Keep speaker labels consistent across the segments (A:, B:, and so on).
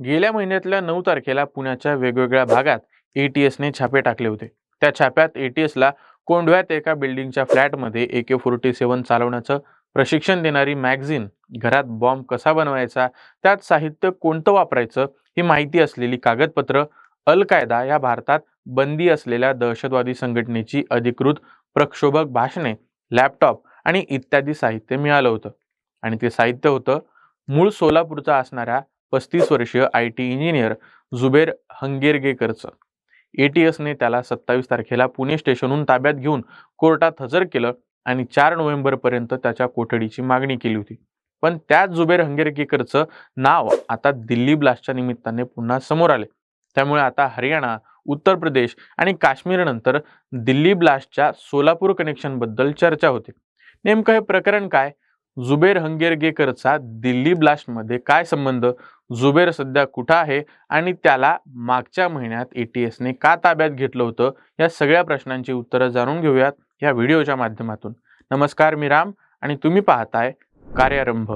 A: गेल्या महिन्यातल्या नऊ तारखेला पुण्याच्या वेगवेगळ्या भागात एटीएसने छापे टाकले होते. त्या छाप्यात एटीएसला कोंढव्यात एका बिल्डिंगच्या फ्लॅटमध्ये ए के फोर्टी सेवन चालवण्याचं प्रशिक्षण देणारी मॅगझिन घरात बॉम्ब कसा बनवायचा त्यात साहित्य कोणतं वापरायचं ही माहिती असलेली कागदपत्र अल कायदा या भारतात बंदी असलेल्या दहशतवादी संघटनेची अधिकृत प्रक्षोभक भाषणे लॅपटॉप आणि इत्यादी साहित्य मिळालं होतं. आणि ते साहित्य होतं मूळ सोलापूरचा असणाऱ्या पस्तीस वर्षीय आय टी इंजिनियर जुबेर हंगेरगेकरचं. एटीएसने त्याला सत्तावीस तारखेला पुणे स्टेशनहून ताब्यात घेऊन कोर्टात हजर केलं आणि चार नोव्हेंबरपर्यंत त्याच्या कोठडीची मागणी केली होती. पण त्याच जुबेर हंगेरगेकरचं नाव आता दिल्ली ब्लास्टच्या निमित्ताने पुन्हा समोर आले. त्यामुळे आता हरियाणा उत्तर प्रदेश आणि काश्मीरनंतर दिल्ली ब्लास्टच्या सोलापूर कनेक्शनबद्दल चर्चा होते. नेमकं हे प्रकरण काय? जुबेर हंगेरगेकरचा दिल्ली ब्लास्टमध्ये काय संबंध? जुबेर सध्या कुठं आहे आणि त्याला मागच्या महिन्यात ए टी एसने का ताब्यात घेतलं होतं? या सगळ्या प्रश्नांची उत्तरं जाणून घेऊयात या व्हिडिओच्या माध्यमातून. नमस्कार मी राम आणि तुम्ही पाहताय कार्यारंभ.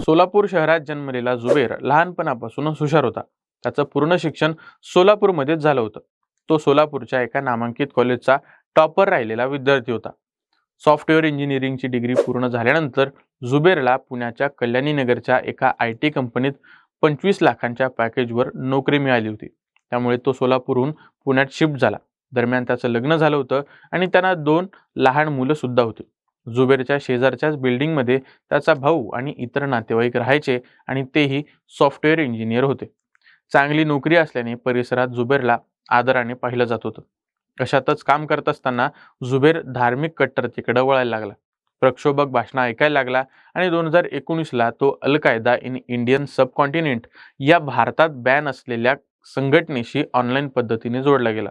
A: सोलापूर शहरात जन्मलेला जुबेर लहानपणापासूनच हुशार होता. त्याचं पूर्ण शिक्षण सोलापूरमध्येच झालं होतं. तो सोलापूरच्या एका नामांकित कॉलेजचा टॉपर राहिलेला विद्यार्थी होता. सॉफ्टवेअर इंजिनिअरिंगची डिग्री पूर्ण झाल्यानंतर जुबेरला पुण्याच्या कल्याणी नगरच्या एका आय टी कंपनीत पंचवीस लाखांच्या पॅकेजवर नोकरी मिळाली होती. त्यामुळे तो सोलापूरहून पुण्यात शिफ्ट झाला. दरम्यान त्याचं लग्न झालं होतं आणि त्यांना दोन लहान मुलं सुद्धा होती. जुबेरच्या शेजारच्याच बिल्डिंगमध्ये त्याचा भाऊ आणि इतर नातेवाईक राहायचे आणि तेही सॉफ्टवेअर इंजिनियर होते. चांगली नोकरी असल्याने परिसरात जुबेरला आदराने पाहिलं जात होतं. अशातच काम करत असताना जुबेर धार्मिक कट्टरतेकडे वळायला लागला. प्रक्षोभक भाषणं ऐकायला लागला आणि दोन हजार एकोणीसला तो अल कायदा इन इंडियन सबकॉन्टिनेंट या भारतात बॅन असलेल्या संघटनेशी ऑनलाईन पद्धतीने जोडला गेला.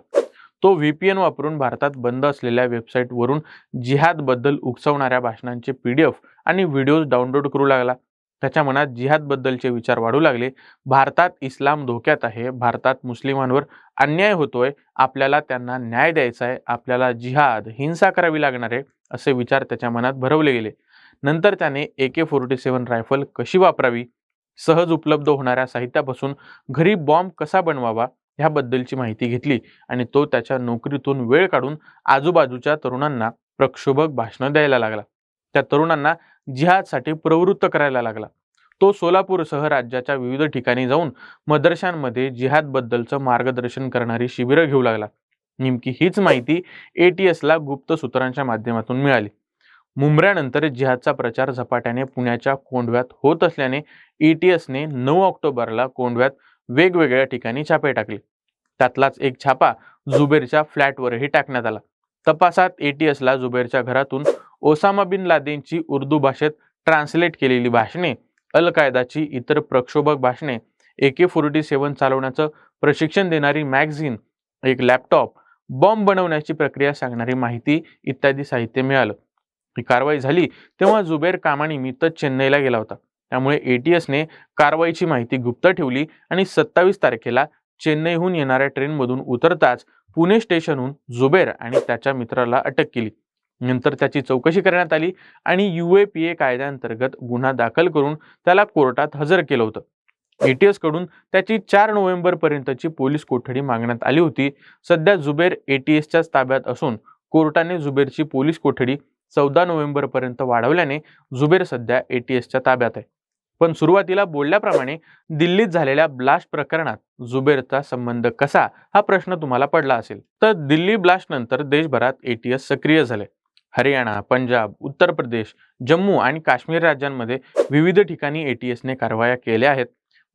A: तो व्ही पी एन वापरून भारतात बंद असलेल्या वेबसाईटवरून जिहादबद्दल उकसवणाऱ्या भाषणांचे पी डी एफ आणि व्हिडिओज डाउनलोड करू लागला. त्याच्या मनात जिहादबद्दलचे विचार वाढू लागले. भारतात इस्लाम धोक्यात आहे. भारतात मुस्लिमांवर अन्याय होतोय. आपल्याला त्यांना न्याय द्यायचा आहे. आपल्याला जिहाद हिंसा करावी लागणार आहे असे विचार त्याच्या मनात भरवले गेले. नंतर त्याने ए के फोर्टी सेवन रायफल कशी वापरावी? सहज उपलब्ध होणाऱ्या साहित्यापासून घरी बॉम्ब कसा बनवावा? ह्याबद्दलची माहिती घेतली आणि तो त्याच्या नोकरीतून वेळ काढून आजूबाजूच्या तरुणांना प्रक्षोभक भाषणं द्यायला लागला. त्या तरुणांना जिहादसाठी प्रवृत्त करायला लागला. तो सोलापूरसह राज्याच्या विविध ठिकाणी जाऊन मदरशांमध्ये जिहादबद्दलचं मार्गदर्शन करणारी शिबिरं घेऊ लागला. नेमकी हीच माहिती एटीएसला गुप्त सूत्रांच्या माध्यमातून मिळाली. मुंबऱ्यानंतर जिहादचा प्रचार झपाट्याने पुण्याच्या कोंढव्यात होत असल्याने एटीएसने नऊ ऑक्टोबरला कोंढव्यात वेगवेगळ्या ठिकाणी छापे टाकले. त्यातलाच एक छापा जुबेरच्या फ्लॅटवरही टाकण्यात आला. तपासात एटीएसला जुबेरच्या घरातून ओसामा बिन लादेनची उर्दू भाषेत ट्रान्सलेट केलेली भाषणे अल कायदाची इतर प्रक्षोभक भाषणे ए के फोर्टी सेवन चालवण्याचं प्रशिक्षण देणारी मॅगझिन एक लॅपटॉप बॉम्ब बनवण्याची प्रक्रिया सांगणारी माहिती इत्यादी साहित्य मिळालं. ही कारवाई झाली तेव्हा जुबेर कामानिमित्त चेन्नईला गेला होता. त्यामुळे एटीएसने कारवाईची माहिती गुप्त ठेवली आणि सत्तावीस तारखेला चेन्नईहून येणाऱ्या ट्रेनमधून उतरताच पुणे स्टेशनहून जुबेर आणि त्याच्या मित्राला अटक केली. नंतर त्याची चौकशी करण्यात आली आणि यू ए पी ए कायद्याअंतर्गत गुन्हा दाखल करून त्याला कोर्टात हजर केलं होतं. एटीएसकडून त्याची चार नोव्हेंबर पर्यंतची पोलीस कोठडी मागण्यात आली होती. सध्या जुबेर एटीएसच्याच ताब्यात असून कोर्टाने जुबेरची पोलीस कोठडी चौदा नोव्हेंबर पर्यंत वाढवल्याने जुबेर सध्या एटीएसच्या ताब्यात आहे. पण सुरुवातीला बोलल्याप्रमाणे दिल्लीत झालेल्या ब्लास्ट प्रकरणात जुबेरचा संबंध कसा हा प्रश्न तुम्हाला पडला असेल. तर दिल्ली ब्लास्ट नंतर देशभरात एटीएस सक्रिय झाले. हरियाणा पंजाब उत्तर प्रदेश जम्मू आणि काश्मीर राज्यांमध्ये विविध ठिकाणी एटीएसने कारवाया केल्या आहेत.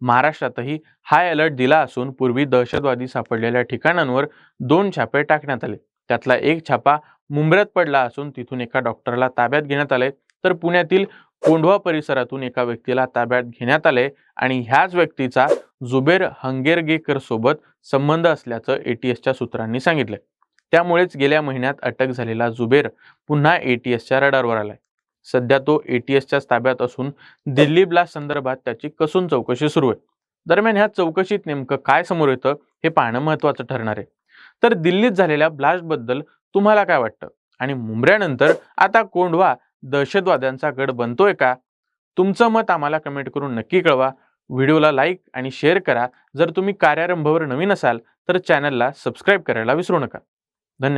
A: महाराष्ट्रातही हाय अलर्ट दिला असून पूर्वी दहशतवादी सापडलेल्या ठिकाणांवर दोन छापे टाकण्यात आले. त्यातला एक छापा मुंबऱ्यात पडला असून तिथून एका डॉक्टरला ताब्यात घेण्यात आले. तर पुण्यातील कोंढवा परिसरातून एका व्यक्तीला ताब्यात घेण्यात आले आणि ह्याच व्यक्तीचा जुबेर हंगेरगेकर सोबत संबंध असल्याचं एटीएसच्या सूत्रांनी सांगितलं त्यामुळेच गेल्या महिन्यात अटक झालेला जुबेर पुन्हा एटीएसच्या रडारवर आलाय. सध्या तो एटीएसच्या ताब्यात असून दिल्ली ब्लास्ट संदर्भात त्याची कसून चौकशी सुरू आहे. दरम्यान ह्या चौकशीत नेमकं काय समोर येतं हे पाहणं महत्वाचं ठरणार आहे. तर दिल्लीत झालेल्या ब्लास्टबद्दल तुम्हाला काय वाटतं? आणि मुंबऱ्यानंतर आता कोंडवा दहशतवाद्यांचा गड बनतोय का? तुमचं मत आम्हाला कमेंट करून नक्की कळवा. व्हिडिओला लाईक आणि शेअर करा. जर तुम्ही कार्यारंभावर नवीन असाल तर चॅनलला सबस्क्राईब करायला विसरू नका.